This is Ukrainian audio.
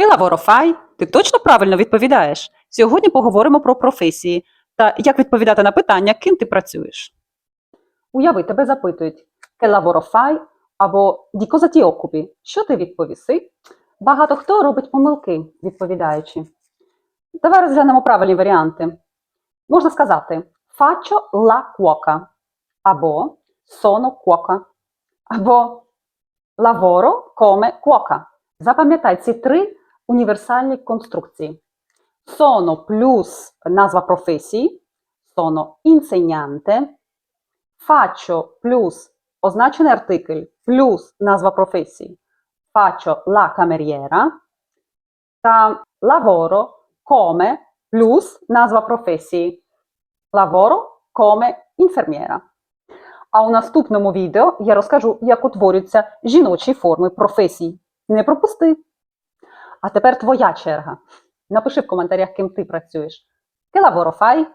Che lavoro? Ти точно правильно відповідаєш. Сьогодні поговоримо про професії та як відповідати на питання, ким ти працюєш. Уяви, тебе запитують Che lavoro або ti occupi? Що ти відповіси? Багато хто робить помилки, відповідаючи. Давай розглянемо правильні варіанти. Можна сказати Faccio la cuoca або Sono cuoca або Lavoro come cuoca. Запам'ятай ці три універсальні конструкції. Sono плюс назва професії, sono insegnante, faccio плюс означений артикль плюс назва професії, faccio la cameriera та lavoro come плюс назва професії, lavoro come infermiera. А у наступному відео я розкажу, як утворюються жіночі форми професій. Не пропусти! А тепер твоя черга. Напиши в коментарях, ким ти працюєш. Ти fai?